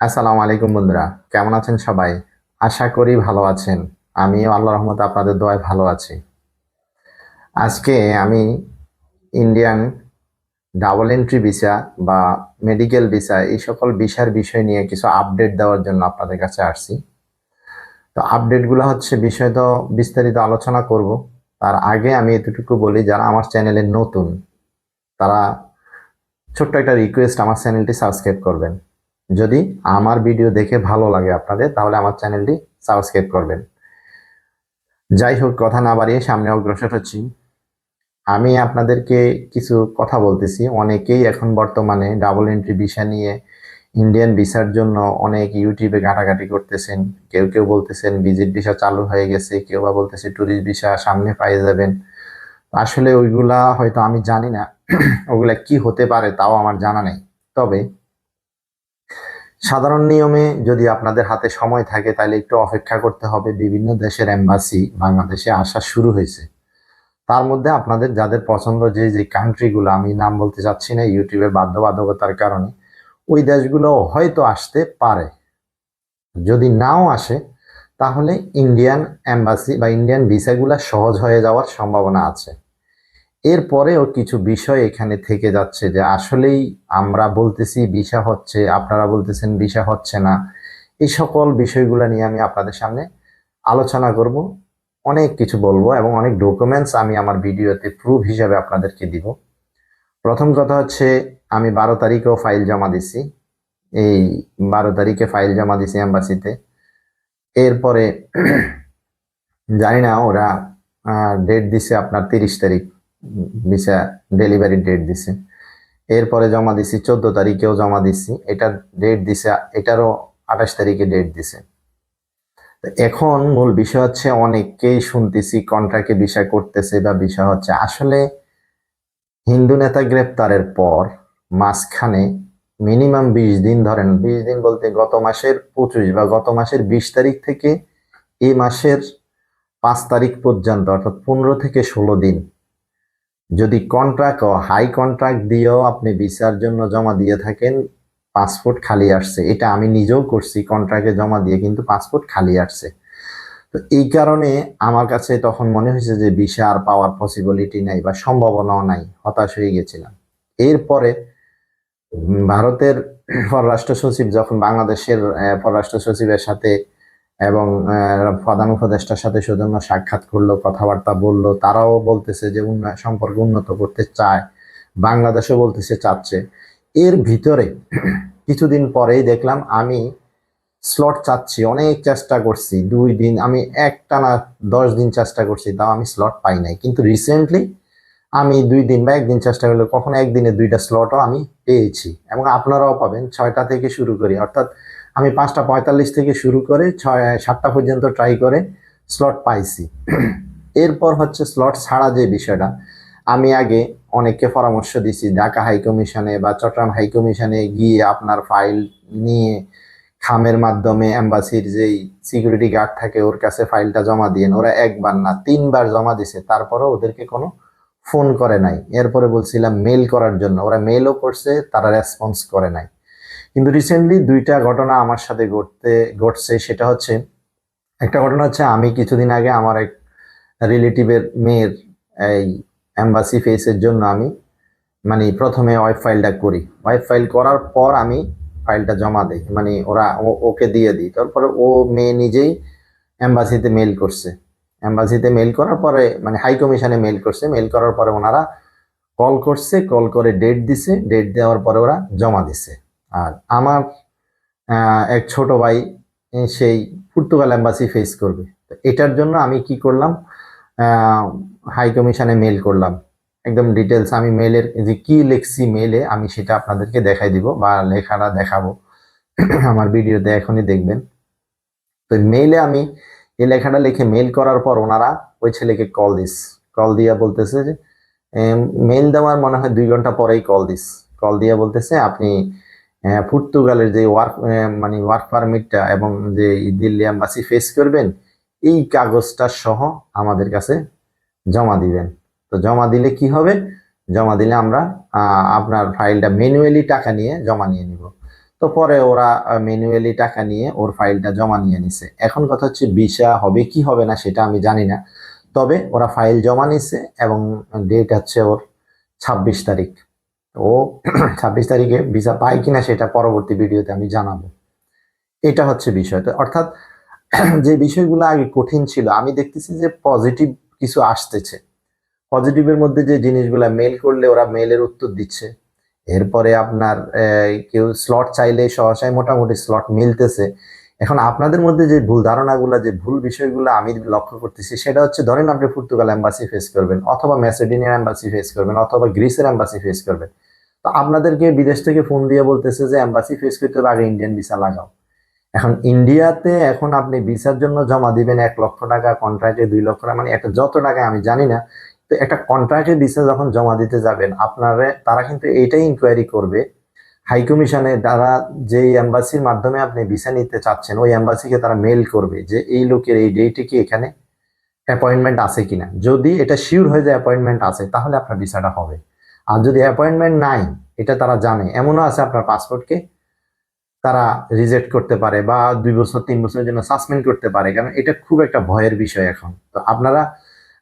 আসসালামু আলাইকুম বন্ধুরা, কেমন আছেন সবাই? আশা করি ভালো আছেন। আমিও আল্লাহ রহমতে আপনাদের দোয়ায় ভালো আছি। আজকে আমি ইন্ডিয়ান ডাবল এন্ট্রি ভিসা বা মেডিকেল ভিসা এই সকল ভিসার বিষয় নিয়ে কিছু আপডেট দেওয়ার জন্য আপনাদের কাছে আসছি। তো আপডেটগুলো হচ্ছে, বিষয় তো বিস্তারিত আলোচনা করব। তার আগে আমি এতটুকু বলি, যারা আমার চ্যানেলে নতুন, তারা ছোট্ট একটা রিকোয়েস্ট আমার চ্যানেলটি সাবস্ক্রাইব করবেন। যদি আমার ভিডিও দেখে ভালো লাগে আপনাদের, তাহলে আমার চ্যানেলটি সাবস্ক্রাইব করবেন। যাই হোক, কথা না বাড়িয়ে সামনে অগ্রসর হচ্ছি। আমি আপনাদেরকে কিছু কথা বলতেছি। অনেকেই এখন বর্তমানে ডাবল এন্ট্রি ভিসা নিয়ে ইন্ডিয়ান ভিসার জন্য অনেক ইউটিউবে ঘাটাঘাটি করতেছেন। কেউ কেউ বলতেছেন ভিজিট ভিসা চালু হয়ে গেছে, কেউ বা বলতেছে ট্যুরিস্ট ভিসা সামনে পাইয়ে যাবেন। আসলে ওইগুলা হয়তো আমি জানি না। ওগুলা কি হতে পারে তাও আমার জানা নেই। তবে সাধারণ নিয়মে যদি আপনাদের হাতে সময় থাকে, তাহলে একটু অপেক্ষা করতে হবে। বিভিন্ন দেশের এম্বাসি বাংলাদেশে আসা শুরু হয়েছে। তার মধ্যে আপনাদের যাদের পছন্দ যে যে কান্ট্রিগুলো আমি নাম বলতে চাচ্ছি না ইউটিউবের বাধ্যবাধকতার কারণে, ওই দেশগুলো হয়তো আসতে পারে। যদি নাও আসে, তাহলে ইন্ডিয়ান এম্বাসি বা ইন্ডিয়ান ভিসাগুলো সহজ হয়ে যাওয়ার সম্ভাবনা আছে। এরপরেও কিছু বিষয় এখানে থেকে যাচ্ছে যে আসলেই আমরা বলতেছি ভিসা হচ্ছে, আপনারা বলতেছেন ভিসা হচ্ছে না। এই সকল বিষয়গুলো নিয়ে আমি আপনাদের সামনে আলোচনা করব, অনেক কিছু বলব এবং অনেক ডকুমেন্টস আমি আমার ভিডিওতে প্রুফ হিসাবে আপনাদেরকে দিব। প্রথম কথা হচ্ছে, আমি বারো তারিখেও ফাইল জমা দিছি। এই বারো তারিখে ফাইল জমা দিছি এম্বাসিতে এরপরে, জানি না ওরা ডেট দিছে আপনার তিরিশ তারিখ। ভিসা ডেলিভারি ডেট দিছে। এরপরে জমা দিছি, চোদ্দ তারিখেও জমা দিছি। এটা ডেট দিছে, এটারও আঠাশ তারিখে ডেট দিছে। এখন মূল বিষয় হচ্ছে অনেককেই শুনতেছি কন্ট্রাক্টে বিষয় করতেছে বা বিষয় হচ্ছে। আসলে হিন্দু নেতা গ্রেপ্তারের পর মাঝখানে মিনিমাম বিশ দিন ধরেন, বিশ দিন বলতে গত মাসের পঁচিশ বা গত মাসের বিশ তারিখ থেকে এই মাসের পাঁচ তারিখ পর্যন্ত, অর্থাৎ পনেরো থেকে ষোলো দিন যদি কন্ট্রাক্ট ও হাই কন্ট্রাক্ট দিয়েও আপনি ভিসার জন্য জমা দিয়ে থাকেন পাসপোর্ট খালি আসছে। এটা আমি নিজেও করছি কন্ট্রাক্টে জমা দিয়ে, কিন্তু পাসপোর্ট খালি আসছে। তো এই কারণে আমার কাছে তখন মনে হয়েছে যে ভিসা আর পাওয়ার পসিবিলিটি নাই বা সম্ভাবনাও নাই, হতাশ হয়ে গেছিলাম। এরপরে ভারতের পররাষ্ট্র সচিব, যখন বাংলাদেশের পররাষ্ট্র সচিবের সাথে এবং প্রধান উপদেষ্টার সাথে সৌজন্য সাক্ষাৎ করল, কথাবার্তা বলল। তারাও বলতেছে যে উন্নয়ন সম্পর্ক উন্নত করতে চায়। বাংলাদেশও বলতেছে চাচ্ছে। এর ভিতরে কিছুদিন পরেই দেখলাম আমি স্লট চাচ্ছি, অনেক চেষ্টা করছি, দুই দিন, আমি একটা না দশ দিন চেষ্টা করছি, তাও আমি স্লট পাই নাই। কিন্তু রিসেন্টলি আমি দুই দিন বা একদিন চেষ্টা করলে কখনো একদিনে দুইটা স্লটও আমি পেয়েছি এবং আপনারাও পাবেন ছয়টা থেকে শুরু করি, অর্থাৎ আমি পাঁচটা পঁয়তাল্লিশ থেকে শুরু করে ছয়, সাতটা পর্যন্ত ট্রাই করে স্লট পাইছি। এরপর হচ্ছে স্লট ছাড়া যে বিষয়টা, আমি আগে অনেককে পরামর্শ দিছি, ঢাকা হাই কমিশনে বা চট্টগ্রাম হাই কমিশনে গিয়ে আপনার ফাইল নিয়ে খামের মাধ্যমে অ্যাম্বাসির যেই সিকিউরিটি গার্ড থাকে ওর কাছে ফাইলটা জমা দিয়ে ওরা একবার না, তিনবার জমা দিছে, তারপরও ওদেরকে কোনো ফোন করে নাই। এরপরে বলছিলাম মেল করার জন্য। ওরা মেলও করছে, তারা রেসপন্স করে নাই। কিন্তু রিসেন্টলি দুইটা ঘটনা আমার সাথে ঘটতে, ঘটছে। সেটা হচ্ছে, একটা ঘটনা হচ্ছে, আমি কিছুদিন আগে আমার এক রিলেটিভের মেয়ের এই অ্যাম্বাসি ফেসের জন্য আমি মানে প্রথমে ওয়েব ফাইলটা করি। ওয়েব ফাইল করার পর আমি ফাইলটা জমা দিই। মানে ওরা ওকে দিয়ে দিই। তারপরে ও মেয়ে নিজেই অ্যাম্বাসিতে মেল করছে। অ্যাম্বাসিতে মেল করার পরে মানে হাই কমিশনে মেল করছে। মেল করার পরে ওনারা কল করছে কল করে ডেট দিছে। ডেট দেওয়ার পরে ওরা জমা দিছে। আর আমার এক ছোট ভাই সেই পর্তুগাল অ্যাম্বাসি ফেস করবে। এটার জন্য আমি কি করলাম? হাই কমিশনে মেল করলাম। একদম ডিটেলস আমি মেলের যে কি লিখছি মেলে আমি সেটা আপনাদেরকে দেখাই দিব বা লেখাটা দেখাবো। আমার ভিডিওতে এখনই দেখবেন। তো মেলে আমি এই লেখাটা লিখে মেল করার পর ওনারা ওই ছেলেকে কল দিস। কল দিয়া বলতেছে যে মেল দেওয়ার মনে হয় দুই ঘণ্টা পরেই কল দিস। কল দিয়া বলতেছে, আপনি পর্তুগালের যে ওয়ার্ক মানে ওয়ার্ক পারমিটটা এবং যে দিল্লি অ্যাম্বাসি ফেস করবেন, এই কাগজটা সহ আমাদের কাছে জমা দিবেন। তো জমা দিলে কি হবে? জমা দিলে আমরা আপনার ফাইলটা ম্যানুয়ালি টাকা নিয়ে জমা নিয়ে নিব। তো পরে ওরা ম্যানুয়ালি টাকা নিয়ে ওর ফাইলটা জমা নিয়ে নিছে। এখন কথা হচ্ছে ভিসা হবে, কি হবে না সেটা আমি জানি না। তবে ওরা ফাইল জমা নিছে এবং ডেট হচ্ছে ওর ছাব্বিশ তারিখ। ও ছাব্বিশ তারিখে ভিসা পায় কিনা সেটা পরবর্তী ভিডিওতে আমি জানাব। এটা হচ্ছে বিষয়। তো অর্থাৎ যে বিষয়গুলো আগে কঠিন ছিল, আমি দেখতেছি যে পজিটিভ কিছু আসতেছে। পজিটিভের মধ্যে যে জিনিসগুলা মেল করলে ওরা মেলের উত্তর দিচ্ছে। এরপরে আপনার কেউ স্লট চাইলে সহসায় মোটামুটি স্লট মিলতেছে। এখন আপনাদের মধ্যে যে ভুল ধারণাগুলো, যে ভুল বিষয়গুলো আমি লক্ষ্য করতেছি, সেটা হচ্ছে ধরেন আপনি পর্তুগাল অ্যাম্বাসি ফেস করবেন, অথবা ম্যাসেডিনিয়ার অ্যাম্বাসি ফেস করবেন, অথবা গ্রিসের অ্যাম্বাসি ফেস করবেন। তো আপনাদেরকে বিদেশ থেকে ফোন দিয়ে বলতেছে যে অ্যাম্বাসি ফেস করতে হবে, আগে ইন্ডিয়ান ভিসা লাগাও। এখন ইন্ডিয়াতে এখন আপনি ভিসার জন্য জমা দিবেন এক লক্ষ টাকা কন্ট্রাক্টে দুই লক্ষ টাকা মানে একটা যত টাকা আমি জানি না তো একটা কন্ট্রাক্টে ভিসা যখন জমা দিতে যাবেন, আপনারা, তারা কিন্তু এইটাই ইনকোয়ারি করবে। হাই কমিশনে দ্বারা যেই এম্বাসির মাধ্যমে আপনি ভিসা নিতে চাচ্ছেন, ওই এম্বাসিকে তারা মেল করবে যে, এই লোকের এই ডেটে কি এখানে অ্যাপয়েন্টমেন্ট আছে কিনা? যদি এটা শিওর হয়ে যায় অ্যাপয়েন্টমেন্ট আছে, তাহলে আপনার ভিসাটা হবে। আর যদি অ্যাপয়েন্টমেন্ট নাই, এটা তারা জানে, এমনও আছে আপনার পাসপোর্টকে তারা রিজেক্ট করতে পারে বা দুই বছর, তিন বছরের জন্য সাসপেন্ড করতে পারে। কারণ এটা খুব একটা ভয়ের বিষয় এখন। তো আপনারা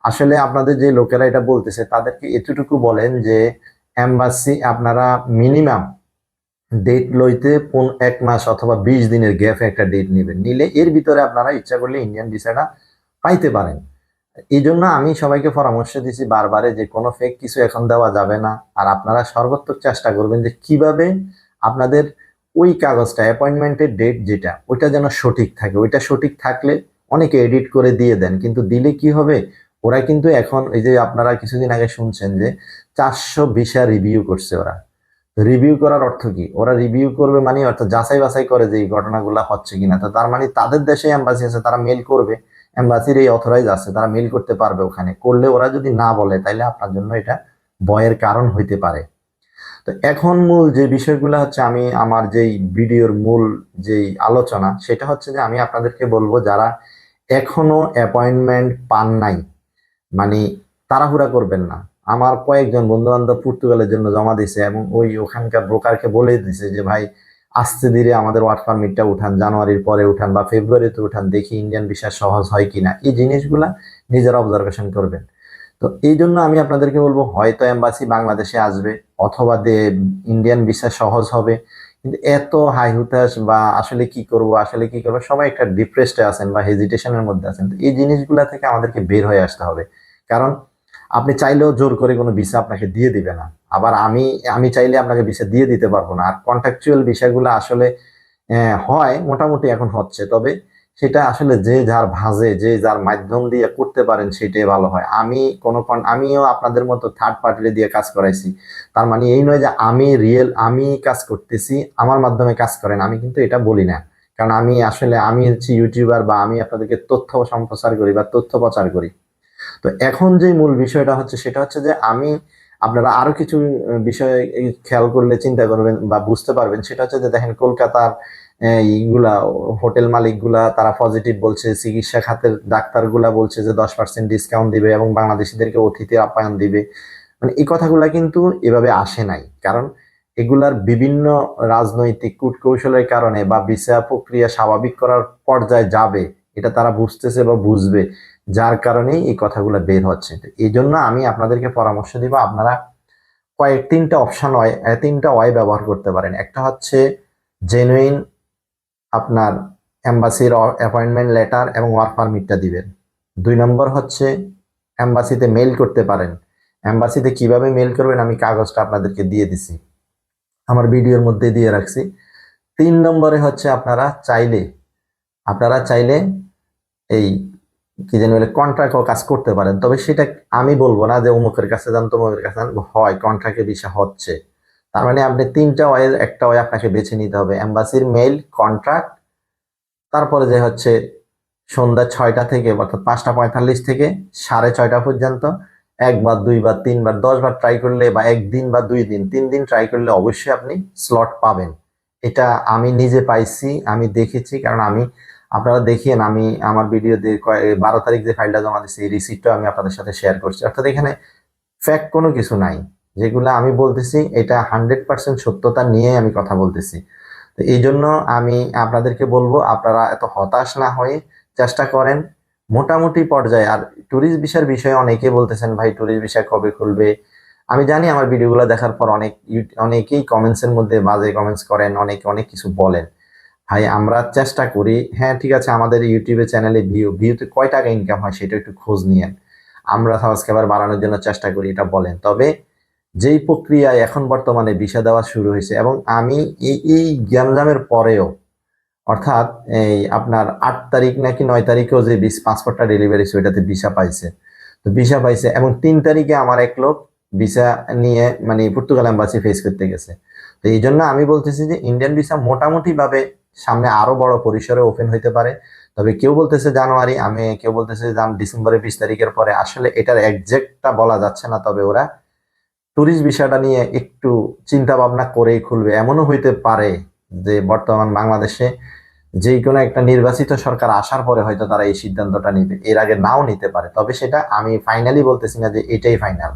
আসলে আপনাদের যে লোকেরা এটা বলতেছে, তাদেরকে এতটুকু বলেন যে এম্বাসি আপনারা মিনিমাম ডেট লইতে কোন এক মাস অথবা বিশ দিনের গ্যাপে একটা ডেট নেবেন। নিলে এর ভিতরে আপনারা ইচ্ছা করলে ইন্ডিয়ান ভিসাটা পাইতে পারেন। এই জন্য আমি সবাইকে পরামর্শ দিছি বারবারে যে, কোনো ফেক কিছু এখন দেওয়া যাবে না। আর আপনারা সর্বোত্তক চেষ্টা করবেন যে, কীভাবে আপনাদের ওই কাগজটা অ্যাপয়েন্টমেন্টের ডেট যেটা, ওইটা যেন সঠিক থাকে। ওইটা সঠিক থাকলে অনেকে এডিট করে দিয়ে দেন। কিন্তু দিলে কি হবে? ওরা কিন্তু এখন এই যে আপনারা কিছুদিন আগে শুনছেন যে চারশো ভিসা রিভিউ করছে ওরা। রিভিউ করার অর্থ কি? ওরা রিভিউ করবে মানে অর্থাৎ যাচাই বাছাই করে যে এই ঘটনাগুলো হচ্ছে কিনা। তো তার মানে তাদের দেশে অ্যাম্বাসি আছে, তারা মেল করবে। অ্যাম্বাসির এই অথরাইজ আছে, তারা মেল করতে পারবে ওখানে। করলে ওরা যদি না বলে, তাইলে আপনার জন্য এটা ভয়ের কারণ হইতে পারে। তো এখন মূল যে বিষয়গুলো হচ্ছে, আমি আমার যেই ভিডিওর মূল যেই আলোচনা, সেটা হচ্ছে যে আমি আপনাদেরকে বলব, যারা এখনও অ্যাপয়েন্টমেন্ট পান নাই মানে তাড়াহুড়া করবেন না। আমার কয়েকজন বন্ধু বান্ধব পর্তুগালের জন্য জমা দিছে এবং ওই ওখানকার ব্রোকারকে বলে দিছে যে, ভাই, আস্তে ধীরে আমাদের ওয়ার্ক পারমিটটা উঠান, জানুয়ারির পরে উঠান বা ফেব্রুয়ারিতে উঠান, দেখি ইন্ডিয়ান ভিসা সহজ হয় কিনা। এই জিনিসগুলা নিজেরা অবজারভেশন করবেন। তো এই জন্য আমি আপনাদেরকে বলব, হয়তো এম্বাসি বাংলাদেশে আসবে অথবা দে ইন্ডিয়ান ভিসা সহজ হবে। কিন্তু এত হাই হুতাশ বা আসলে কি করব, আসলে কি করব, সবাই একটা ডিপ্রেসডে আছেন বা হেজিটেশনের মধ্যে আছেন। তো এই জিনিসগুলা থেকে আমাদেরকে বের হয়ে আসতে হবে। কারণ আপনি চাইলেও জোর করে কোনো ভিসা আপনাকে দিয়ে দিবে না। আবার আমি আমি চাইলে আপনাকে ভিসা দিয়ে দিতে পারব না। আর কন্ট্রাকচুয়াল বিষয়গুলো আসলে হয়, মোটামুটি এখন হচ্ছে। তবে সেটা আসলে যে যার ভাজে, যে যার মাধ্যম দিয়ে করতে পারেন সেটাই ভালো হয়। আমি কোনো আমিও আপনাদের মতো থার্ড পার্টি দিয়ে কাজ করাইছি। তার মানে এই নয় যে আমি রিয়েল আমি কাজ করতেছি, আমার মাধ্যমে কাজ করেন। আমি কিন্তু এটা বলি না। কারণ আমি আসলে, আমি হচ্ছে ইউটিউবার বা আমি আপনাদেরকে তথ্য সম্প্রচার করি বা তথ্য প্রচার করি। তো এখন যে মূল বিষয়টা হচ্ছে সেটা হচ্ছে যে আমি আপনারা আরও কিছু বিষয় খেয়াল করলে চিন্তা করবেন বা বুঝতে পারবেন। সেটা হচ্ছে যে দেখেন কলকাতার আহ, এইগুলা হোটেল মালিকগুলা তারা পজিটিভ বলছে চিকিৎসা খাতের ডাক্তারগুলা বলছে যে দশ পার্সেন্ট ডিসকাউন্ট দিবে এবং বাংলাদেশিদেরকে অতিথি আপ্যায়ন দিবে। মানে এই কথাগুলা কিন্তু এভাবে আসে নাই। কারণ এগুলার বিভিন্ন রাজনৈতিক কূটকৌশলের কারণে বা বিচার প্রক্রিয়া স্বাভাবিক করার পর্যায়ে যাবে এটা তারা বুঝতেছে বা বুঝবে। যার কারণেই এই কথাগুলো বের হচ্ছে। এই জন্য আমি আপনাদেরকে পরামর্শ দিব আপনারা কয়েক তিনটা অপশন আহ, তিনটা ওয়াই ব্যবহার করতে পারেন। একটা হচ্ছে জেনুইন আপনার এম্বাসির অ্যাপয়েন্টমেন্ট লেটার এবং ওয়ার্ক পারমিটটা দিবেন। দুই নম্বর হচ্ছে এম্বাসিতে মেল করতে পারেন। এম্বাসিতে কীভাবে মেল করবেন আমি কাগজটা আপনাদেরকে দিয়ে দিছি। আমার ভিডিওর মধ্যে দিয়ে রাখছি। তিন নম্বরে হচ্ছে আপনারা চাইলে আপনারা চাইলে এই কি জানি বলে কন্ট্রাক্ট কাজ করতে পারেন। তবে সেটা আমি বলব না যে অমুকের কাছে যান, তমুকের কাছে যান, হয় কন্ট্রাক্টের বিষয় হচ্ছে। তার মানে আপনি তিনটা ওয়ের, একটা ওয়ে আপনাকে বেছে নিতে হবে। এম্বাসির মেইল কন্ট্রাক্ট তারপরে যে হচ্ছে সন্ধ্যা ছয়টা থেকে, অর্থাৎ পাঁচটা পঁয়তাল্লিশ থেকে সাড়ে ছয়টা পর্যন্ত, একবার, দুইবার, তিনবার, দশবার ট্রাই করলে বা একদিন বা দুই দিন, তিন দিন ট্রাই করলে অবশ্যই আপনি স্লট পাবেন। এটা আমি নিজে পাইছি, আমি দেখেছি, কারণ আমি আপনারা দেখিয়েন আমি আমার ভিডিওতে বারো তারিখ যে ফাইলটা জমা দিচ্ছি এই রিসিপ্টটা আমি আপনাদের সাথে শেয়ার করছি। অর্থাৎ এখানে ফ্যাক্ট কোনো কিছু নাই। যেগুলো আমি বলতেছি, এটা হান্ড্রেড পার্সেন্ট সত্যতা নিয়ে আমি কথা বলতেছি। তো এই জন্য আমি আপনাদেরকে বলব, আপনারা এত হতাশ না হয়ে চেষ্টা করেন। মোটামুটি পর্যায়ে, আর ট্যুরিস্ট ভিসার বিষয়ে অনেকেই বলতেছেন, ভাই ট্যুরিস্ট ভিসা কবে খুলবে? আমি জানি আমার ভিডিওগুলো দেখার পর অনেক অনেকেই কমেন্টসের মধ্যে বাজে কমেন্টস করেন, অনেকে অনেক কিছু বলেন। ভাই আমরা চেষ্টা করি। হ্যাঁ ঠিক আছে, আমাদের ইউটিউবে চ্যানেলে ভিউ ভিউতে কয় টাকা ইনকাম হয় সেটা একটু খোঁজ নিয়েন। আমরা সাবস্ক্রাইবার বাড়ানোর জন্য চেষ্টা করি, এটা বলেন। তবে যেই প্রক্রিয়ায় এখন বর্তমানে ভিসা দেওয়া শুরু হয়েছে, এবং আমি এই এই গ্যামজামের পরেও, অর্থাৎ এই আপনার আট তারিখ নাকি নয় তারিখেও যে বিশ, পাসপোর্টটা ডেলিভারি ওইটাতে ভিসা পাইছে। তো ভিসা পাইছে, এবং তিন তারিখে আমার এক লোক ভিসা নিয়ে মানে পর্তুগাল এম্বাসি ফেস করতে গেছে। তো এই জন্য আমি বলতেছি যে ইন্ডিয়ান ভিসা মোটামুটি ভাবে সামনে আরও বড় পরিসরে ওপেন হইতে পারে। তবে কেউ বলতেছে জানুয়ারি, আমি কেউ বলতেছে ডিসেম্বরের বিশ তারিখের পরে। আসলে এটার একজ্যাক্টটা বলা যাচ্ছে না, তবে ওরা ট্যুরিস্ট বিষয়টা নিয়ে একটু চিন্তা ভাবনা করেই খুলবে। এমনও হইতে পারে যে বর্তমান বাংলাদেশে যে কোনো একটা নির্বাচিত সরকার আসার পরে হয়তো তারা এই সিদ্ধান্তটা নিবে। এর আগে নাও নিতে পারে। তবে সেটা আমি ফাইনালি বলতেছি না যে এটাই ফাইনাল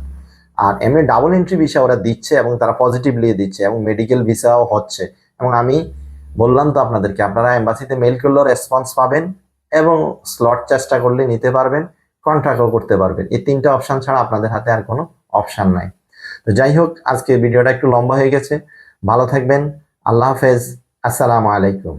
আর এমনি ডাবল এন্ট্রি ভিসা ওরা দিচ্ছে এবং তারা পজিটিভলি দিচ্ছে এবং মেডিকেল ভিসাও হচ্ছে। এবং আমি বললাম তো আপনাদেরকে, আপনারা এম্বাসিতে মেল করলেও রেসপন্স পাবেন এবং স্লট চেষ্টা করলে নিতে পারবেন কন্ট্রাক্টও করতে পারবেন। এই তিনটা অপশন ছাড়া আপনাদের হাতে আর কোনো অপশন নাই। তো যাই হোক আজকে ভিডিওটা একটু লম্বা হয়ে গেছে। ভালো থাকবেন, আল্লাহ হাফেজ, আসসালামু আলাইকুম।